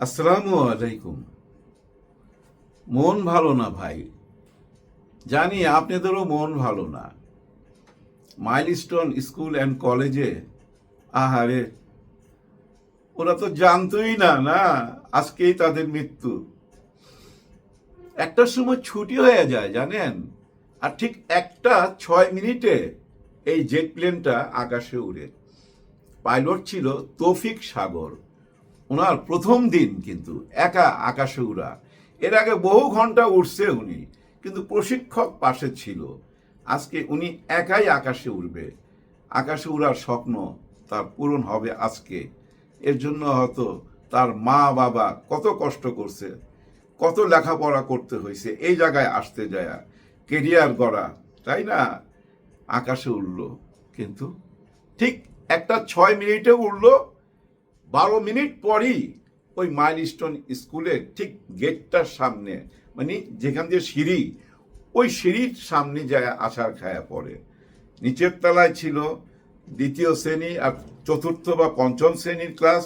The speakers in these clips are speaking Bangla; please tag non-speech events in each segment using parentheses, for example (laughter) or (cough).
আসসালামু আলাইকুম। মন ভালো না ভাই। জানি আপনাদেরও মন ভালো না। মাইলস্টোন স্কুল অ্যান্ড কলেজে, আহারে, ওরা তো জানতোই না না? আজকেই তাদের মৃত্যু। একটার সময় ছুটি হয়ে যায়, জানেন? আর ঠিক একটা ছয় মিনিটে এই জেট প্লেনটা আকাশে উড়ে। পাইলট ছিল তৌফিক সাগর। ওনার প্রথম দিন কিন্তু, একা আকাশে উড়া। এর আগে বহু ঘণ্টা উঠছে উনি, কিন্তু প্রশিক্ষক পাশে ছিল। আজকে উনি একাই আকাশে উড়বে। আকাশে উড়ার স্বপ্ন তার পূরণ হবে আজকে। এর জন্য হয়তো তার মা বাবা কত কষ্ট করছে, কত লেখাপড়া করতে হয়েছে, এই জায়গায় আসতে যায়, কেরিয়ার গড়া, তাই না? আকাশে উঠল কিন্তু ঠিক একটা ছয় মিনিটে উঠল বারো মিনিট পরই ওই মাইলস্টোন স্কুলের ঠিক গেটটার সামনে মানে যেখান দিয়ে সিঁড়ি, ওই সিঁড়ির সামনে যায় আছাড় খায়া পড়ে। নিচের তলায় ছিল দ্বিতীয় শ্রেণি আর চতুর্থ বা পঞ্চম শ্রেণির ক্লাস,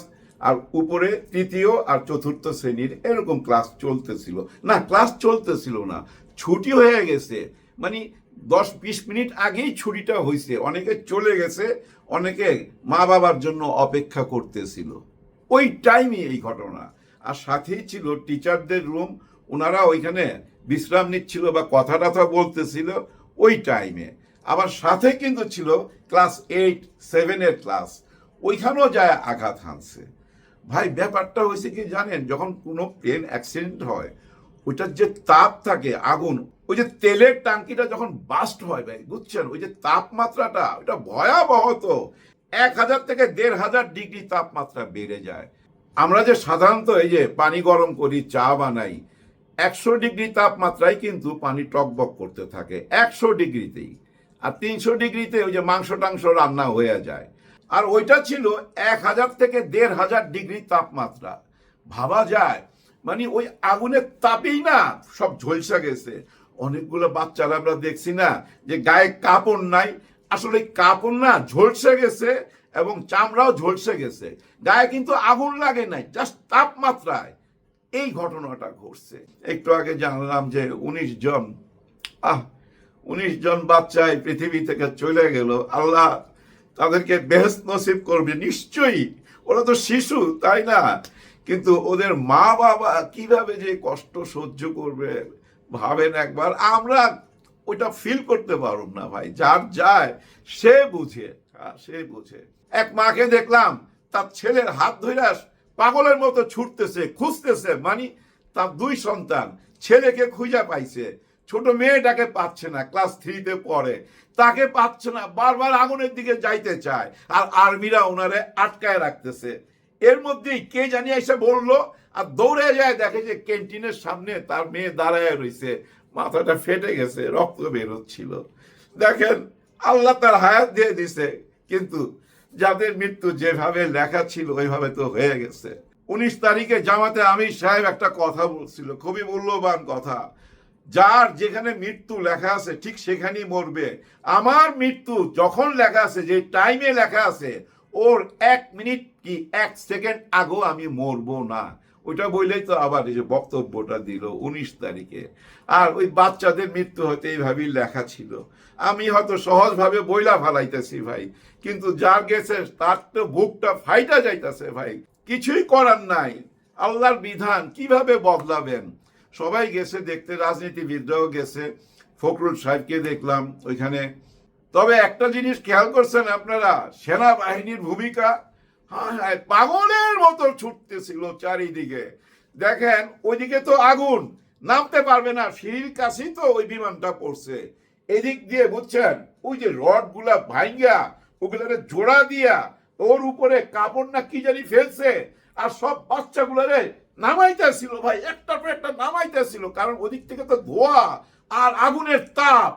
আর উপরে তৃতীয় আর চতুর্থ শ্রেণির এরকম ক্লাস চলতেছিল। না, ক্লাস চলতেছিল না, ছুটি হয়ে গেছে। মানে দশ বিশ মিনিট আগেই ছুটিটা হয়েছে অনেকে চলে গেছে, অনেকে মা বাবার জন্য অপেক্ষা করতেছিল। ওই টাইমই এই ঘটনা। আর সাথেই ছিল টিচারদের রুম ওনারা ওইখানে বিশ্রাম নিচ্ছিল বা কথা টথা বলতেছিল ওই টাইমে আবার সাথে কিন্তু ছিল ক্লাস এইট সেভেনের ক্লাস ওইখানেও যায় আঘাত হানছে। ভাই, ব্যাপারটা হয়েছে কি জানেন? যখন কোনো প্লেন অ্যাক্সিডেন্ট হয়, ওইটার যে তাপ থাকে, আগুন ওই যে তেলের টাঙ্কিটা যখন বাস্ট হয় ভাই, বুঝছেন? ওই যে তাপমাত্রাটা ওটা ভয়াবহ তো। এক হাজার থেকে দেড় হাজার ডিগ্রি তাপমাত্রা বেড়ে যায়। আমরা যে সাধারণত এই যে পানি গরম করি, চা বানাই, একশো ডিগ্রি তাপমাত্রায় কিন্তু পানি টকবক করতে থাকে, একশো ডিগ্রিতেই। আর তিনশো ডিগ্রিতে ওই যে মাংস টাংস রান্না হয়ে যায়। আর ওইটা ছিল এক হাজার থেকে দেড় হাজার ডিগ্রি তাপমাত্রা। ভাবা যায় মানে ওই আগুনের তাপেই না, সব ঝলসা গেছে। অনেকগুলো বাচ্চারা আমরা দেখছি না যে গায়ে কাপড় নাই। আসলে কাপড় না ঝলসে গেছে এবং চামড়াও ঝলসে গেছে। গায়ে কিন্তু আগুন লাগে নাই জাস্ট তাপমাত্রায়। এই ঘটনাটা ঘটছে। একটু আগে জানলাম যে উনিশ জন, আহ, উনিশ জন বাচ্চা এই পৃথিবী থেকে চলে গেল। আল্লাহ তাদেরকে বেহেস্ত নসিব করবে। নিশ্চয়ই, ওরা তো শিশু, তাই না? কিন্তু ওদের মা বাবা কীভাবে যে কষ্ট সহ্য করবে? ভাবেন একবার আমরা ওইটা ফিল করতে পারব না ভাই। যার যায় সে বুঝে হ্যাঁ, সে বুঝে। এক মাকে দেখলাম তার ছেলের হাত ধরে পাগলের মতো ছুটতেছে খুঁজতেছে মানে তার দুই সন্তান ছেলেকে খুঁজে পাইছে। ছোট মেয়েটাকে পাচ্ছে না ক্লাস থ্রিতে পড়ে। তাকে পাচ্ছে না বারবার আগুনের দিকে যাইতে চায়। আর আর্মিরা ওনারে আটকায় রাখতেছে। এর মধ্যেই কে জানি এসে বলল আর দৌড়ে যায়, দেখে যে ক্যান্টিনের সামনে তার মেয়ে দাঁড়ায় রয়েছে মাথাটা ফেটে গেছে, রক্ত বেরোচ্ছিল দেখেন, আল্লাহ তার হায়াত দিয়ে দিছে, কিন্তু যাদের মৃত্যু যেভাবে লেখা ছিল, ওইভাবে তো হয়ে গেছে। উনিশ তারিখে জামাতে আমির সাহেব একটা কথা বলছিল, খুবই মূল্যবান কথা। যার যেখানে মৃত্যু লেখা আছে, ঠিক সেখানেই মরবে। আমার মৃত্যু যখন লেখা আছে, যে টাইমে লেখা আছে, ওর এক মিনিট কি, এক সেকেন্ড আগেও আমি মরবো না। ওইটা বললেই তো আবার এই যে বক্তব্যটা দিল উনিশ তারিখে। আর ওই বাচ্চাদের মৃত্যু হয়তো এইভাবেই লেখা ছিল। আমি হয়তো সহজভাবে বইলা ফালাইতেছি ভাই, কিন্তু যার গেছে তার তো বুকটা ফাইটা যাইতেছে ভাই। কিছুই করার নাই। আল্লাহর বিধান, কীভাবে বদলাবেন? সবাই গেছে দেখতে, রাজনীতিবিদরাও গেছে, ফখরুল সাহেবকে দেখলাম ওইখানে। তবে একটা জিনিস খেয়াল করছেন আপনারা, সেনাবাহিনীর ভূমিকা হ্যাঁ হ্যাঁ পাগলের মতো ছুটতেছিল চারিদিকে। দেখেন, ওইদিকে তো আগুন, নামতে পারবে না সিঁড়ির কাছেই তো ওই বিমানটা পড়ছে। এদিক দিয়ে বুঝছেন, ওই যে রডগুলা ভাঙ্গা ওগুলারে জোড়া দিয়া, ওর উপরে কাপড় না কি জানি ফেলছে, আর সব বাচ্চাগুলারে নামাইতেছিল ভাই, একটার পর একটা নামাইতেছিল, কারণ ওদিক থেকে তো ধোয়া আর আগুনের তাপ।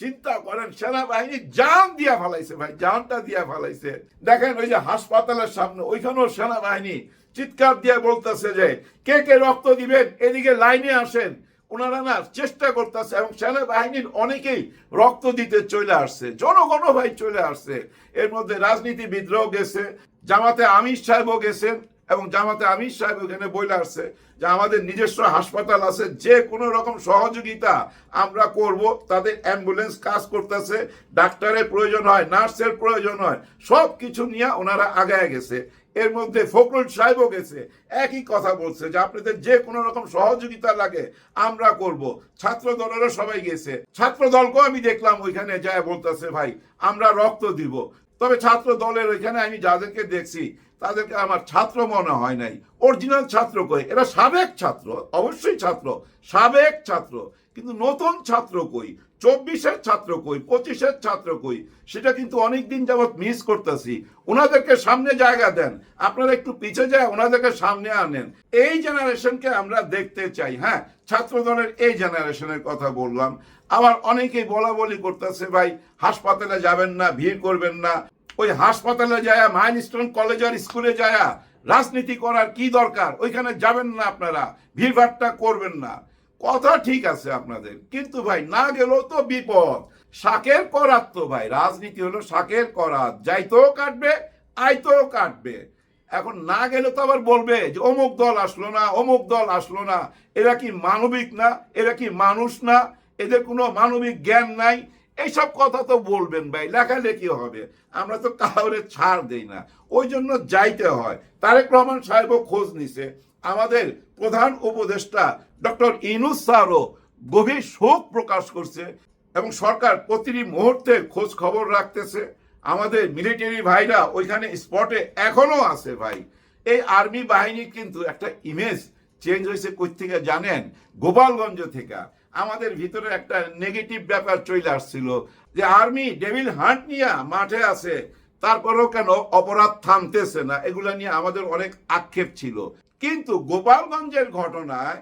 চিন্তা করেন, সেনাবাহিনী জান দিয়া ফেলাইছে ভাই, জানটা দিয়া ফেলাইছে। দেখেন ওই যে হাসপাতালের সামনে, ওইখানেও সেনাবাহিনী চিৎকার দিয়ে বলতেছে যে, কে কে রক্ত দিবেন? এদিকে লাইনে আসেন। ওনারা না চেষ্টা করতেছে এবং সেনাবাহিনীর অনেকেই রক্ত দিতে চলে আসছে, জনগণও ভাই চলে আসছে। এর মধ্যে রাজনীতিবিদরাও গেছে, জামাতে আমির সাহেবও গেছেন। এবং জামাতে আমির সাহেব ওখানে বলে আসছে যে আমাদের নিজস্ব হাসপাতাল আছে, যে কোনো রকম সহযোগিতা আমরা করব। তাদের অ্যাম্বুলেন্স কাজ করতেছে, ডাক্তারের প্রয়োজন হয়, নার্সের প্রয়োজন হয় সব কিছু নিয়ে ওনারা আগায় গেছে। এর মধ্যে ফখরুল সাহেবও গেছে, একই কথা বলছে যে আপনাদের যে কোনো রকম সহযোগিতা লাগে আমরা করব। ছাত্র দলেরও সবাই গেছে। ছাত্র দলকেও আমি দেখলাম ওইখানে যায় বলতেছে, ভাই, আমরা রক্ত দিব। তবে ছাত্র দলের ওইখানে আমি যাদেরকে দেখছি, তাদেরকে আমার ছাত্র মনে হয় নাই। অরিজিনাল ছাত্র কই? এরা সাবেক ছাত্র, অবশ্যই ছাত্র, সাবেক ছাত্র। কিন্তু নতুন ছাত্র কই? চব্বিশের ছাত্র কই? পঁচিশের ছাত্র কই? সেটা কিন্তু অনেক দিন যাবৎ মিস করতেছি। ওনাদেরকে সামনে জায়গা দেন। আপনারা একটু পিছিয়ে যায় ওনাদেরকে সামনে আনেন। এই জেনারেশনকে আমরা দেখতে চাই। হ্যাঁ ছাত্র দলের এই জেনারেশনের কথা বললাম। আবার অনেকেই বলা বলি করতেছে, ভাই, হাসপাতালে যাবেন না, ভিড় করবেন না। ওই হাসপাতালে যায়, মাইলস্টোন কলেজ আর স্কুলে যায়, রাজনীতি করার কি দরকার? ওইখানে যাবেন না আপনারা ভিড়ভাট্টা করবেন না। কথা ঠিক আছে আপনাদের, কিন্তু ভাই, না গেলেও তো বিপদ। শাকের করাত তো ভাই, রাজনীতি হলো শাকের করাত। যাইতেও কাটবে, আইতেও কাটবে। এখন না গেলে তো আবার বলবে যে, অমুক দল আসলো না, অমুক দল আসলো না। এরা কি মানবিক না? এরা কি মানুষ না? এদের কোনো মানবিক জ্ঞান নাই। এইসব কথা তো বলবেন ভাই, লেখালেখি হবে। আমরা তো কাউরে ছাড় দেই না। ওই জন্য যাইতে হয়। তারেক রহমান সাহেবও খোঁজ নিছে। আমাদের প্রধান উপদেষ্টা ডক্টর ইনুস স্যারও গভীর শোক প্রকাশ করছে এবং সরকার প্রতিটি মুহূর্তে খোঁজ খবর রাখতেছে। আমাদের মিলিটারি ভাইরা ওইখানে স্পটে এখনও আছে ভাই। এই আর্মি বাহিনী কিন্তু একটা ইমেজ চেঞ্জ হয়েছে কই থেকে জানেন? গোপালগঞ্জ থেকে। আমাদের ভিতরে একটা নেগেটিভ ব্যাপার চলে আসছিল যে আর্মি ডেভিল হান্ট নিয়ে মাঠে আছে, তারপরেও কেন অপরাধ থামতেছে না? এগুলো নিয়ে আমাদের অনেক আক্ষেপ ছিল। কিন্তু গোপালগঞ্জের ঘটনায়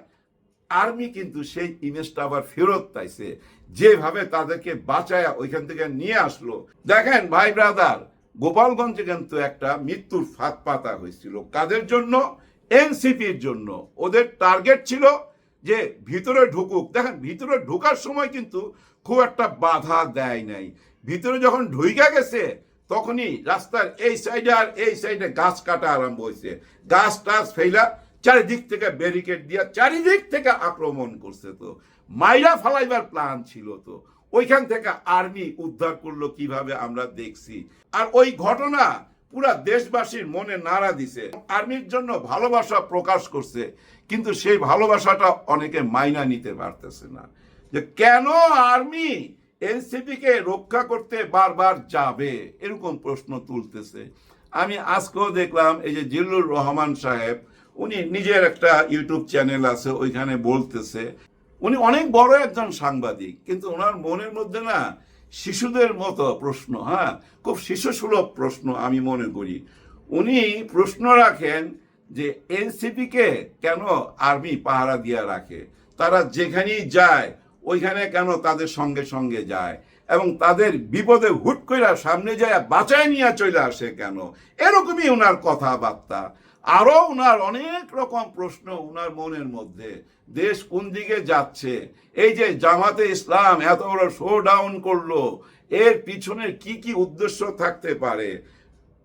আর্মি কিন্তু সেই ইমেজটা আবার ফেরত পাইছে। যেভাবে তাদেরকে বাঁচায়া ওইখান থেকে নিয়ে আসলো। দেখেন, ভাই ব্রাদার, গোপালগঞ্জে কিন্তু একটা মৃত্যুর ফাঁদ পাতা হয়েছিল। কাদের জন্য? এনসিপির জন্য। ওদের টার্গেট ছিল যে ভিতরে ঢুকুক। দেখেন, ভিতরে ঢোকার সময় কিন্তু খুব একটা বাধা দেয় নাই। ভিতরে যখন ঢুইকা গেছে, তখনই রাস্তার এই সাইডে আর এই সাইডে গাছ কাটা আরম্ভ হয়েছে। গাছ টাছ ফেলা চারিদিক থেকে ব্যারিকেড দিয়া চারিদিক থেকে আক্রমণ করছে তো। মাইরা ফালাইবার প্ল্যান ছিল তো। ওইখান থেকে আর্মি উদ্ধার করল কীভাবে আমরা দেখছি। আর ওই ঘটনা পুরা দেশবাসীর মনে নাড়া দিছে। আর্মির জন্য ভালোবাসা প্রকাশ করছে, কিন্তু সেই ভালোবাসাটা অনেকে মাইনা নিতে পারতেছে না। যে কেন আর্মি এনসিপি কে রক্ষা করতে বারবার যাবে? এরকম প্রশ্ন তুলতেছে। আমি আজকেও দেখলাম, এই যে জিল্লুর রহমান সাহেব, উনি নিজের একটা ইউটিউব চ্যানেল আছে, ওইখানে বলতেছে, উনি অনেক বড় একজন সাংবাদিক, কিন্তু ওনার মনের মধ্যে না শিশুদের মতো প্রশ্ন হ্যাঁ? খুব শিশুসুলভ প্রশ্ন আমি মনে করি। উনি প্রশ্ন রাখেন যে এনসিপি কে কেন আর্মি পাহারা দিয়া রাখে? তারা যেখানেই যায়, ওইখানে কেন তাদের সঙ্গে সঙ্গে যায়? এবং তাদের বিপদে হুট করে সামনে যায় বাঁচায় নিয়ে চলে আসে কেন? এরকমই ওনার কথাবার্তা। আরও ওনার অনেক রকম প্রশ্ন ওনার মনের মধ্যে, দেশ কোন দিকে যাচ্ছে? এই যে জামাতে ইসলাম এত বড় শো ডাউন করল, এর পিছনে কি কি উদ্দেশ্য থাকতে পারে?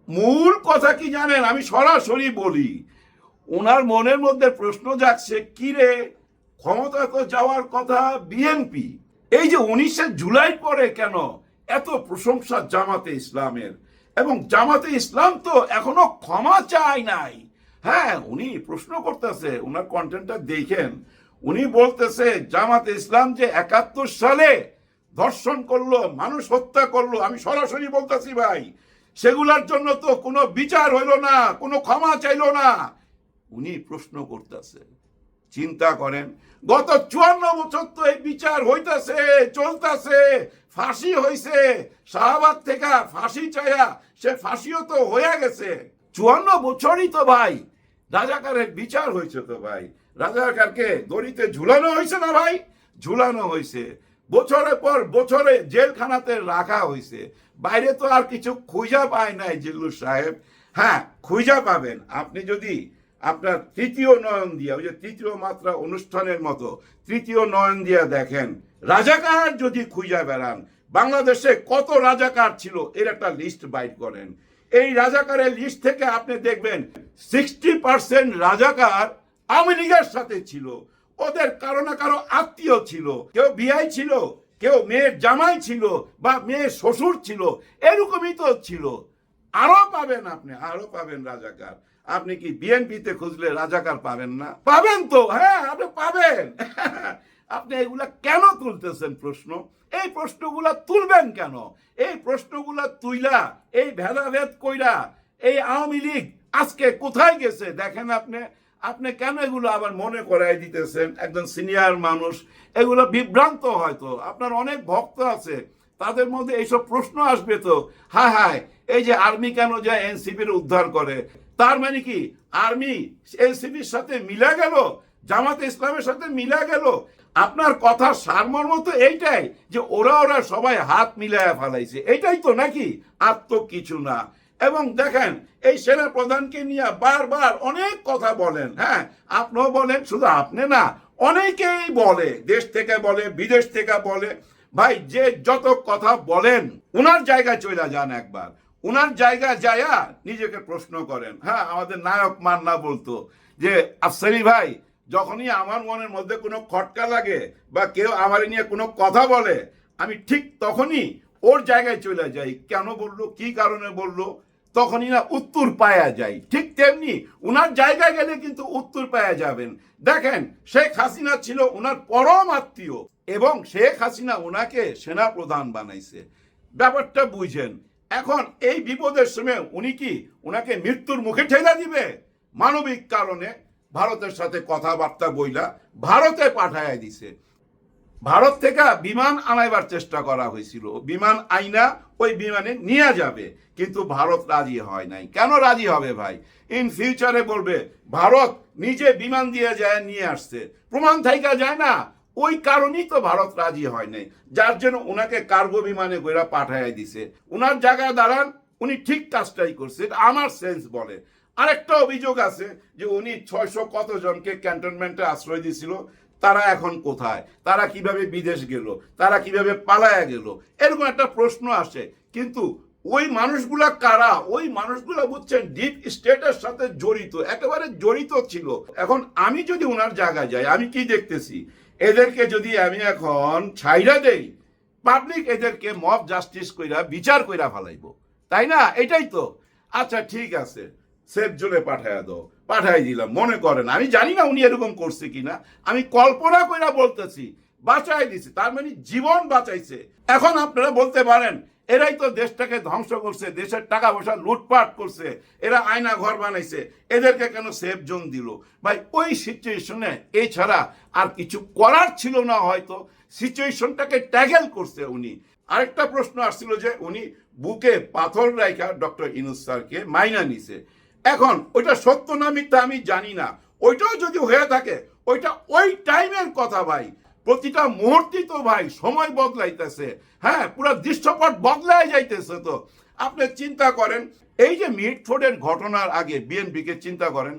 মূল কথা কি জানেন? আমি সরাসরি বলি ওনার মনের মধ্যে প্রশ্ন যাচ্ছে কি রে? ক্ষমতা তো যাওয়ার কথা বিএনপি এই যে উনিশে জুলাই পরে কেন এত প্রশংসা জামাতে ইসলামের? এবং জামাতে ইসলাম তো এখনও ক্ষমা চায় নাই। হ্যাঁ উনি প্রশ্ন করতেছে ওনার কন্টেন্টটা দেখেন। উনি বলতেছে, জামাতে ইসলাম যে একাত্তর সালে ধর্ষণ করল, মানুষ হত্যা করল, আমি সরাসরি বলতেছি ভাই, সেগুলার জন্য তো কোনো বিচার হইল না, কোনো ক্ষমা চাইলো না। উনি প্রশ্ন করতেছে, চিন্তা করেন, গত চুয়ান্ন বছর তো এই বিচার হইতাছে, চলতেছে, ফাঁসি হইছে, শাহবাগ থেকে ফাঁসি চায়া সে ফাঁসিও তো হয়ে গেছে। চুয়ান্ন বছরই তো ভাই। রাজাকারের বিচার হয়েছে তো ভাই। রাজাকারকে দড়িতে ঝুলানো হয়েছে না ভাই? ঝুলানো হয়েছে। বছরের পর বছরে জেলখানাতে রাখা হয়েছে। বাইরে তো আর কিছু খুঁজা পায় নাই জিল্লু সাহেব। হ্যাঁ খুঁজা পাবেন। আপনি যদি আপনার তৃতীয় নয়ন দিয়া, ওই যে তৃতীয় মাত্রা অনুষ্ঠানের মতো তৃতীয় নয়ন দিয়া দেখেন, রাজাকার যদি খুঁজা বেড়ান, বাংলাদেশে কত রাজাকার ছিল, এর একটা লিস্ট বাইট করেন। এই রাজাকারের লিস্ট থেকে আপনি দেখবেন সিক্সটি পার্সেন্ট রাজাকার আওয়ামী লীগের সাথে ছিল। ওদের কারও না কারও আত্মীয় ছিল। কেউ বিয়াই ছিল, কেউ মেয়ের জামাই ছিল বা মেয়ের শ্বশুর ছিল, এরকমই তো ছিল। আরও পাবেন আপনি আরও পাবেন রাজাকার। আপনি কি বিএনপিতে খুঁজলে রাজাকার পাবেন না? পাবেন তো হ্যাঁ আপনি পাবেন। (laughs) আপনি এগুলা কেন তুলতেছেন প্রশ্ন? এই প্রশ্নগুলা তুলবেন কেন? এই প্রশ্নগুলা তুইলা, এই ভেদাভেদ কইরা, এই আওয়ামী লীগ আজকে কোথায় গেছে? দেখেন আপনি আপনি কেন এগুলো আবার মনে করাই দিতেছেন? একজন সিনিয়র মানুষ, এগুলো বিভ্রান্ত হয়তো। আপনার অনেক ভক্ত আছে, তাদের মধ্যে এইসব প্রশ্ন আসবে তো। হায় হায়, এই যে আর্মি কেন যায় এনসিপির উদ্ধার করে? তার মানে কি, আর্মি এনসিপির সাথে মিলা গেল? জামাতে ইসলামের সাথে মিলা গেল। আপনার কথা সারমর্ম তো এইটাই যে ওরা ওরা সবাই হাত মিলায়া ফেলাইছে। এটাই তো নাকি? আর তো কিছু না। এবং দেখেন, এই সেনা প্রধানকে নিয়ে বারবার অনেক কথা বলেন হ্যাঁ? আপনিও বলেন, শুধু আপনি না, অনেকেই বলে, দেশ থেকে বলে, বিদেশ থেকে বলে, ভাই, যে যত কথা বলেন, উনার জায়গায় চলে যান একবার। উনার জায়গায় যায়া নিজেকে প্রশ্ন করেন। হ্যাঁ আমাদের নায়ক মান্না বলতো যে, আফসারি ভাই যখনই আমার মনের মধ্যে কোনো খটকা লাগে বা কেউ আমার নিয়ে কোনো কথা বলে, আমি ঠিক তখনই ওর জায়গায় চলে যাই। কেন বলল? কি কারণে বলল? তখনই না উত্তর পাওয়া যায়। ঠিক তেমনি উনার জায়গায় গেলে কিন্তু উত্তর পাওয়া যাবেন। দেখেন, শেখ হাসিনা ছিল উনার পরম আত্মীয় এবং শেখ হাসিনা ওনাকে সেনা প্রধান বানাইছে। ব্যাপারটা বুঝেন। এখন এই বিপদের সময় উনি কি ওনাকে মৃত্যুর মুখে ঠেলা দিবে? মানবিক কারণে ভারতের সাথে কথাবার্তা বইলা ভারতে পাঠায় দিছে। ভারত থেকে বিমান আনাইবার চেষ্টা করা হয়েছিল। বিমান আইনা ওই বিমানে নিয়ে যাবে, কিন্তু ভারত রাজি হয় নাই। কেন রাজি হবে ভাই? ইন ফিউচারে বলবে, ভারত নিজে বিমান দিয়ে যায়, নিয়ে আসছে। প্রমাণ থাইকা যায় না। ওই কারণেই তো ভারত রাজি হয় নাই। যার জন্য ওনাকে কার্গো বিমানে গোয়েরা পাঠায় দিছে। ওনার জায়গায় দাঁড়ান, উনি ঠিক কাজটাই করছে। এটা আমার সেন্স বলে। আরেকটা অভিযোগ আছে যে উনি ছয়শো কত জনকে ক্যান্টনমেন্টে আশ্রয় দিছিল তারা এখন কোথায়? তারা কীভাবে বিদেশ গেল? তারা কীভাবে পালায়া গেল? এরকম একটা প্রশ্ন আসে। কিন্তু ওই মানুষগুলা কারা? ওই মানুষগুলা বুঝছেন ডিপ স্টেটের সাথে জড়িত, একেবারে জড়িত ছিল। এখন আমি যদি ওনার জায়গায় যাই, আমি কি দেখতেছি? এদেরকে যদি আমি এখন ছাইরা দেই পাবলিক এদেরকে মব জাস্টিস কইরা, বিচার কইরা ফেলাইব। তাই না? এটাই তো। আচ্ছা ঠিক আছে। সেফ জোনে পাঠায় দাও, পাঠাই দিলাম, মনে করেন আমি জানি না উনি এরকম করছে কিনা। আমি কল্পনা কইরা বলতেছি, বাঁচাই দিছে, তার মানে জীবন বাঁচাইছে। এখন আপনারা বলতে পারেন, এরাই তো দেশটাকে ধ্বংস করছে, দেশের টাকা পয়সা লুটপাট করছে, এরা আয়না ঘর বানাইছে, এদেরকে কেন সেফ জোন দিল? ভাই, ওই সিচুয়েশনে এছাড়া আর কিছু করার ছিল না হয়তো সিচুয়েশনটাকে ট্যাগেল করছে উনি। আরেকটা প্রশ্ন আসছিল যে উনি বুকে পাথর রাইখা ডক্টর ইনুস স্যারকে মাইনা নিছে। এখন, ওইটা সত্য না মিথ্যা আমি জানি না। ওইটাও যদি হয়ে থাকে, ওইটা ওই টাইমের কথা ভাই। প্রতিটা মুহূর্তে তো ভাই, সময় বদলাইতেছে। হ্যাঁ পুরো দৃশ্যপট বদলাই যাইতেছে তো। আপনি চিন্তা করেন, এই যে মিটফোর্ডের ঘটনার আগে বিএনপিকে চিন্তা করেন,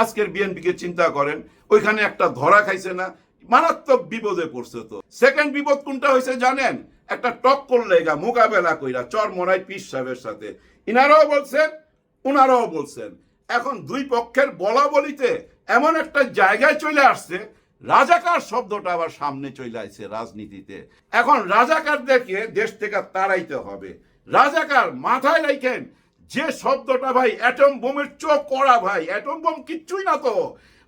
আজকের বিএনপিকে চিন্তা করেন, ওইখানে একটা ধরা খাইছে না, মারাত্মক বিপদে পড়ছে তো। সেকেন্ড বিপদ কোনটা হয়েছে জানেন? একটা টক করলে মোকাবেলা কইরা চর মরাই পিস সাহেবের সাথে। ইনারাও বলছেন ওনারাও বলছেন, এখন দুই পক্ষের বলা বলিতে এমন একটা জায়গায় চলে আসছে, রাজাকার শব্দটা আবার সামনে চলে আসছে রাজনীতিতে। এখন রাজাকারদেরকে দেশ থেকে তাড়াইতে হবে? রাজাকার মাথায় রাখেন যে শব্দটা ভাই, অ্যাটম বোমের চোখ করা ভাই, অ্যাটম বোম কিচ্ছুই না তো।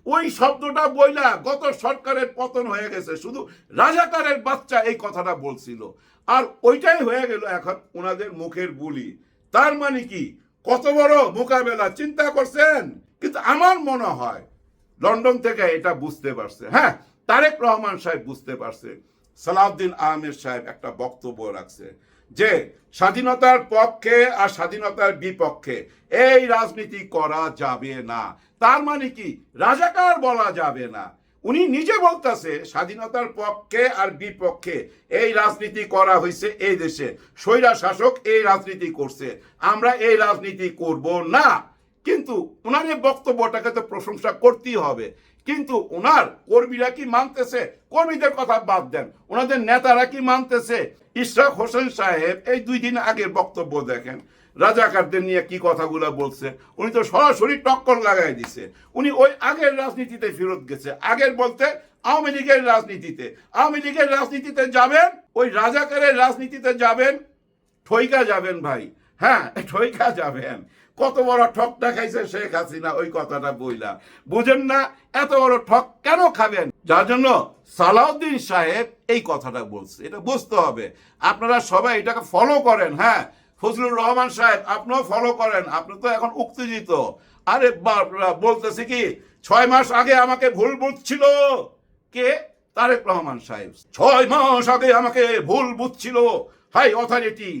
ওই শব্দটা বইলা গত সরকারের পতন হয়ে গেছে, শুধু রাজাকারের বাচ্চা এই কথাটা বলছিল। আর ওইটাই হয়ে গেল এখন ওনাদের মুখের বুলি। তার মানে কি? কত বড় মোকাবেলা, চিন্তা করছেন? কিন্তু আমার মনে হয়, লন্ডন থেকে এটা বুঝতে পারছে। হ্যাঁ তারেক রহমান সাহেব বুঝতে পারছে। সালাউদ্দিন আহমেদ সাহেব একটা বক্তব্য রাখছে যে, স্বাধীনতার পক্ষে আর স্বাধীনতার বিপক্ষে এই রাজনীতি করা যাবে না। তার মানে কি? রাজাকার বলা যাবে না। উনি নিজে বলতেছে, স্বাধীনতার পক্ষে আর বিপক্ষে এই রাজনীতি করা হয়েছে এই দেশে। স্বৈরা শাসক এই রাজনীতি করছে, আমরা এই রাজনীতি করব না। কিন্তু ওনার এই বক্তব্যটাকে তো প্রশংসা করতেই হবে। কিন্তু ওনার কর্মীরা কি মানতেছে? কর্মীদের কথা বাদ দেন। ওনাদের নেতারা কি মানতেছে? ইশরাক হোসেন সাহেব এই দুই দিন আগের বক্তব্য দেখেন। রাজাকারদের নিয়ে কি কথাগুলো বলছে? উনি তো সরাসরি টক্কর লাগাই দিছে। উনি ওই আগের রাজনীতিতে ফেরত গেছে। আগের বলতে আওয়ামী লীগের রাজনীতিতে। আওয়ামী লীগের রাজনীতিতে যাবেন, ওই রাজাকারের রাজনীতিতে যাবেন, ঠইকা যাবেন ভাই। হ্যাঁ ঠইকা যাবেন। কত বড় ঠক দেখাইছে শেখ হাসিনা, ওই কথাটা বইলা। বুঝেন না, এত বড় ঠক কেন খাবেন? যার জন্য সালাউদ্দিন সাহেব এই কথাটা বলছে। এটা বুঝতে হবে। আপনারা সবাই এটাকে ফলো করেন হ্যাঁ। ফজলুর রহমান সাহেব, আপনিও ফলো করেন, আপনি তো এখন উত্তেজিত আরে বলতেছে কি, ছয় মাস আগে আমাকে ভুল বুঝছিল কে? তারেক রহমান সাহেব। ছয় মাস আগে আমাকে ভুল বুঝছিল হাই অথরিটি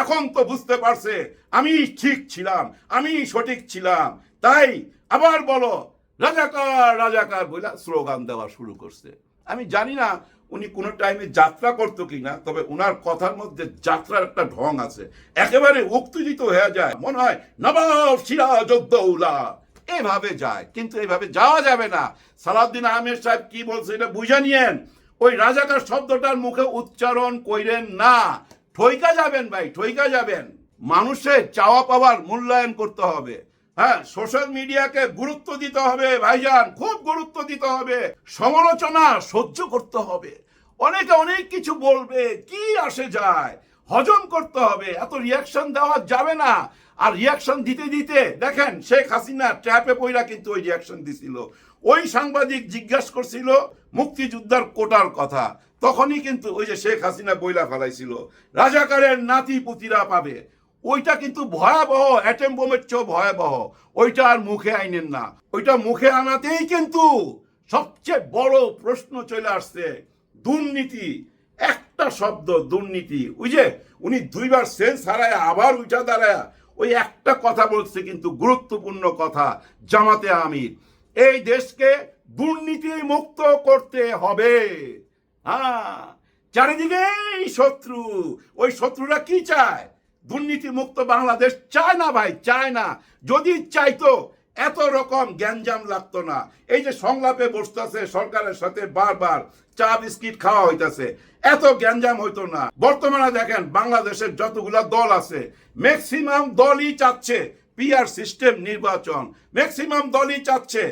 এখন তো বুঝতে পারছে, আমি ঠিক ছিলাম, আমি সঠিক ছিলাম। তাই আবার বলো, রাজাকার রাজাকার বলে স্লোগান দেওয়া শুরু করছে। আমি জানি না উনি কোনো টাইমে যাত্রা করতো কিনা, তবে উনার কথার মধ্যে যাত্রার একটা ঢং আছে। একেবারে উত্তেজিত হয়ে যায়। মনে হয়, নবাব সিরাজউদ্দৌলা। এভাবে যায়। কিন্তু এভাবে যাওয়া যাবে না। সালাউদ্দিন আহমেদ সাহেব কি বলছে এটা বুঝে নিয়েন। ওই রাজাকার শব্দটার মুখে উচ্চারণ কইরেন, না, ঠইকা যাবেন ভাই, ঠইকা যাবেন। মানুষের চাওয়া পাওয়ার মূল্যায়ন করতে হবে। হ্যাঁ সোশ্যাল মিডিয়াকে গুরুত্ব দিতে হবে, ভাইজান, খুব গুরুত্ব দিতে হবে। সমালোচনা সহ্য করতে হবে। অনেকে অনেক কিছু বলবে, কি আসে যায়, হজম করতে হবে, এত রিয়াকশন দেওয়া যাবে না। আর রিয়াকশন দিতে দিতে, দেখেন, শেখ হাসিনা ট্র্যাপে পইরা কিন্তু ওই রিয়াকশন দিছিল। ওই সাংবাদিক জিজ্ঞাসা করছিল, মুক্তিযোদ্ধার কোটার কথা। তখনই কিন্তু ওই যে শেখ হাসিনা বইলা ফেলাইছিল, রাজাকারের নাতি পুতিরা পাবে। ওইটা কিন্তু ভয়াবহ অ্যাটেম বোমের চেয়েও ভয়াবহ। ওইটা আর মুখে আইনেন না। ওইটা মুখে আনাতেই কিন্তু সবচেয়ে বড় প্রশ্ন চলে আসছে, দুর্নীতি। একটা শব্দ, দুর্নীতি। ওই যে উনি দুইবার সেন্স হারায়, আবার উঠা দাঁড়ায়। ওই একটা কথা বলছে কিন্তু গুরুত্বপূর্ণ কথা, জামাতে আমির। এই দেশকে দুর্নীতি মুক্ত করতে হবে। হ্যাঁ চারিদিকেই শত্রু। ওই শত্রুরা কি চায়? দুর্নীতি মুক্ত বাংলাদেশ চায় না ভাই, চায় না। যদি চাইতো, এত রকম গ্যাঞ্জাম লাগতো না। এই যে সংলাপে বসতেছে সরকারের সাথে বারবার, চা বিস্কিট খাওয়া হইতাছে, এত গ্যাঞ্জাম হইতো না। বর্তমানে দেখেন বাংলাদেশের যতগুলা দল আছে ম্যাক্সিমাম দলই চাচ্ছে পিআর সিস্টেম নির্বাচন। ম্যাক্সিমাম দলই চাচ্ছে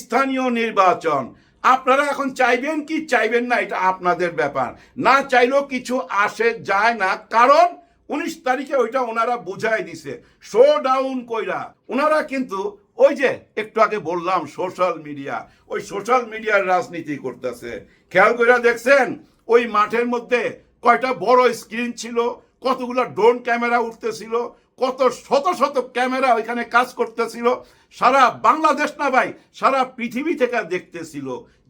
স্থানীয় নির্বাচন। আপনারা এখন চাইবেন কি, চাইবেন না, এটা আপনাদের ব্যাপার। না চাইলেও কিছু আসে, যায় না। কারণ উনিশ তারিখে ওইটা ওনারা বুঝাই দিছে। শো ডাউন কইরা। ওনারা কিন্তু ওই যে একটু আগে বললাম সোশ্যাল মিডিয়া ওই সোশ্যাল মিডিয়ার রাজনীতি করতেছে। খেয়াল কইরা দেখছেন, ওই মাঠের মধ্যে কয়টা বড় স্ক্রিন ছিল, কতগুলো ড্রোন ক্যামেরা উঠতেছিল, কত শত শত ক্যামেরা ওইখানে কাজ করতেছিল। সারা বাংলাদেশ না ভাই, সারা পৃথিবী থেকে দেখতেছিল।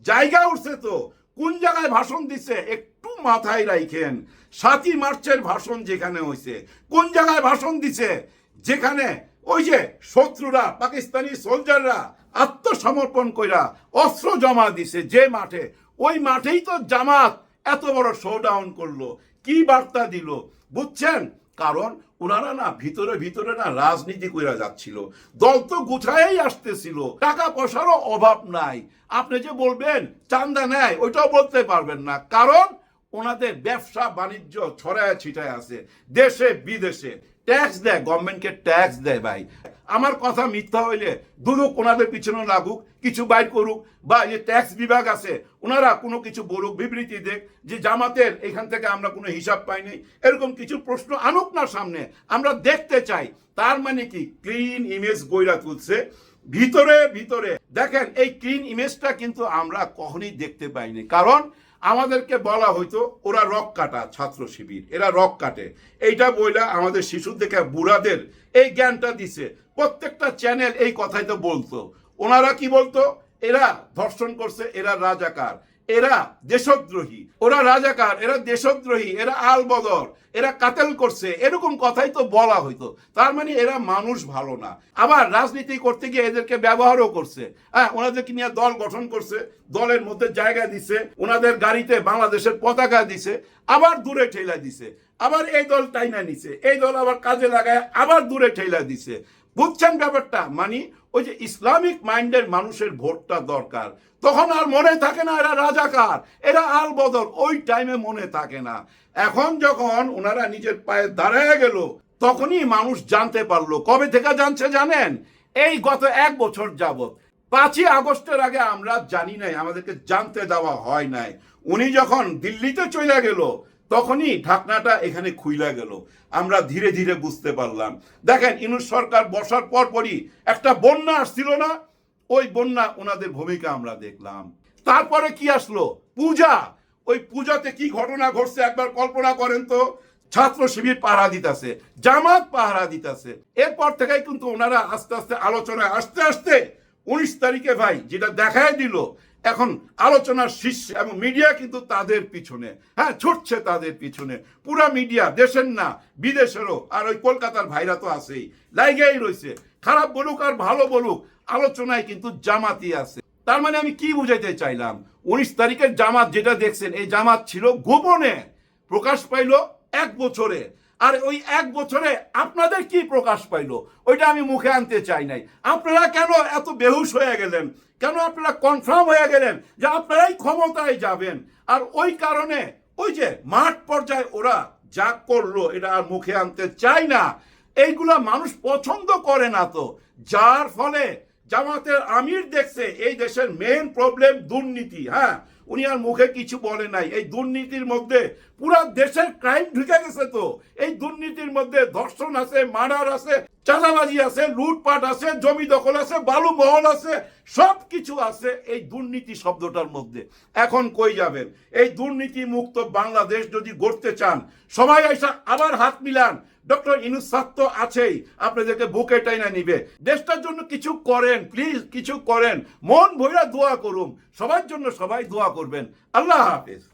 জায়গা উঠছে তো। কোন জায়গায় ভাষণ দিছে একটু মাথায় রাখেন সাতই মার্চের ভাষণ যেখানে হয়েছে কোন জায়গায় ভাষণ দিছে? যেখানে ওই যে শত্রুরা, পাকিস্তানি সোলজাররা আত্মসমর্পণ কইরা অস্ত্র জমা দিছে যে মাঠে, ওই মাঠেই তো জামাত এত বড় শোডাউন করল। কি বার্তা দিল? বুঝছেন? কারণ ওনারা না ভিতরে ভিতরে না রাজনীতি করে যাচ্ছিল। দল তো গুছাই আসতেছিল। টাকা পয়সারও অভাব নাই। আপনি যে বলবেন, চান্দা নেয়, ওইটাও বলতে পারবেন না। কারণ ওনাদের ব্যবসা বাণিজ্য ছড়ায় ছিটায় আছে। দেশে, বিদেশে। ট্যাক্স দেয় গভর্নমেন্টকে ট্যাক্স দেয় ভাই। আমার কথা মিথ্যা হইলে দুদক ওনাদের পিছনে লাগুক, কিছু বাইর করুক, বা যে ট্যাক্স বিভাগ আছে, ওনারা কোনো কিছু বলুক, বিবৃতি দেখ যে জামাতের এখান থেকে আমরা কোনো হিসাব পাইনি এরকম কিছু প্রশ্ন আনুক না সামনে, আমরা দেখতে চাই। তার মানে কি? ক্লিন ইমেজ বইরা তুলছে। ভিতরে ভিতরে। দেখেন, এই ক্লিন ইমেজটা কিন্তু আমরা কখনই দেখতে পাইনি। কারণ আমাদেরকে বলা হইতো, ওরা রক কাটা ছাত্র শিবির, এরা রক কাটে। এইটা বইলা আমাদের শিশু থেকে বুড়াদের এই জ্ঞানটা দিছে। প্রত্যেকটা চ্যানেল এই কথাই তো বলতো। ওনারা কি বলতো? এরা ধর্ষণ করছে, এরা রাজাকার। এরা দেশদ্রোহী, ওরা রাজাকার, এরা দেশদ্রোহী, এরা আল বদর এরা কাতেল করছে, এরকম কথাই তো বলা হইতো। তার মানে এরা মানুষ ভালো না। আবার রাজনীতি করতে গিয়ে এদেরকে ব্যবহারও করছে। হ্যাঁ ওনাদেরকে নিয়ে দল গঠন করছে, দলের মধ্যে জায়গা দিছে, ওনাদের গাড়িতে বাংলাদেশের পতাকা দিছে, আবার দূরে ঠেলা দিছে, আবার এই দল টাইনা নিছে, এই দল আবার কাজে লাগায় আবার দূরে ঠেলা দিছে। বুঝছেন ব্যাপারটা? মানে ওই যে ইসলামিক মাইন্ডের মানুষের ভোটটা দরকার। তখন আর মনে থাকে না এরা রাজাকার, এরা আল বদল ওই টাইমে মনে থাকে না। এখন যখন ওনারা নিজের পায়ে দাঁড়ায় গেল, তখনই মানুষ জানতে পারল। কবে থেকে জানছে জানেন? এই গত এক বছর যাবত পাঁচই আগস্টের আগে আমরা জানি নাই, আমাদেরকে জানতে দেওয়া হয় নাই। উনি যখন দিল্লিতে চলে গেল তখনই ঢাকনাটা এখানে খুইলা গেল। আমরা ধীরে ধীরে বুঝতে পারলাম। দেখেন, ইনুস সরকার বসার পর পরই একটা বন্যা আসছিল না? ওই বন্যা ওনাদের ভূমিকা আমরা দেখলাম। তারপরে কি আসলো? পূজা! ওই পূজাতে কি ঘটনা ঘটছে একবার কল্পনা করেন তো। ছাত্র শিবির পাহারা দিতেছে, জামাত পাহারা দিতেছে। এরপর থেকে কিন্তু ওনারা আস্তে আস্তে আলোচনায় আসতে আসতে উনিশ তারিখে ভাই, যেটা দেখায় দিল এখন আলোচনার শীর্ষে এবং মিডিয়া কিন্তু তাদের পিছনে। হ্যাঁ ছুটছে তাদের পিছনে। পুরা মিডিয়া দেশের না, বিদেশেরও। আর ওই কলকাতার ভাইরা তো আছেই। লাইগেই রয়েছে খারাপ বলুক আর ভালো বলুক, আলোচনায় কিন্তু জামাতি আছে। তার মানে আমি কি বুঝাইতে চাইলাম? উনিশ তারিখের জামাত যেটা দেখছেন, এই জামাত ছিল গোপনে প্রকাশ পাইলো এক বছরে। আর ওই এক বছরে আপনাদের কি প্রকাশ পাইলো? ওইটা আমি মুখে আনতে চাই নাই। আপনারা কেন এত বেহুশ হয়ে গেলেন? কেন আপনারা কনফার্ম হয়ে গেলেন যে আপনারাই ক্ষমতায় যাবেন? আর ওই কারণে ওই যে মাঠ পর্যায়ে ওরা যা করল, এটা আর মুখে আনতে চায় না। এইগুলা মানুষ পছন্দ করে না তো। যার ফলে জামাতের আমির দেখছে, এই দেশের মেন প্রবলেম দুর্নীতি হ্যাঁ? উনি আর মুখে কিছু বলে নাই। এই দুর্নীতির মধ্যে পুরা দেশের ক্রাইম ঢুকে গেছে তো। এই দুর্নীতির মধ্যে ধর্ষণ আছে মার্ডার আছে, চাঁদাবাজি আছে, লুটপাট আছে, জমি দখল আছে, বালু মহল আছে সব কিছু আছে এই দুর্নীতি শব্দটার মধ্যে। এখন কই যাবেন? এই দুর্নীতি মুক্ত বাংলাদেশ যদি গড়তে চান, সবাই এসে আবার হাত মিলান। ডক্টর ইনুস তো আছেই। আপনাদেরকে বুকে টাইনা নিবে। দেশটার জন্য কিছু করেন প্লিজ কিছু করেন। মন ভৈরা দোয়া করুন সবার জন্য সবাই দোয়া করবেন। আল্লাহ হাফেজ।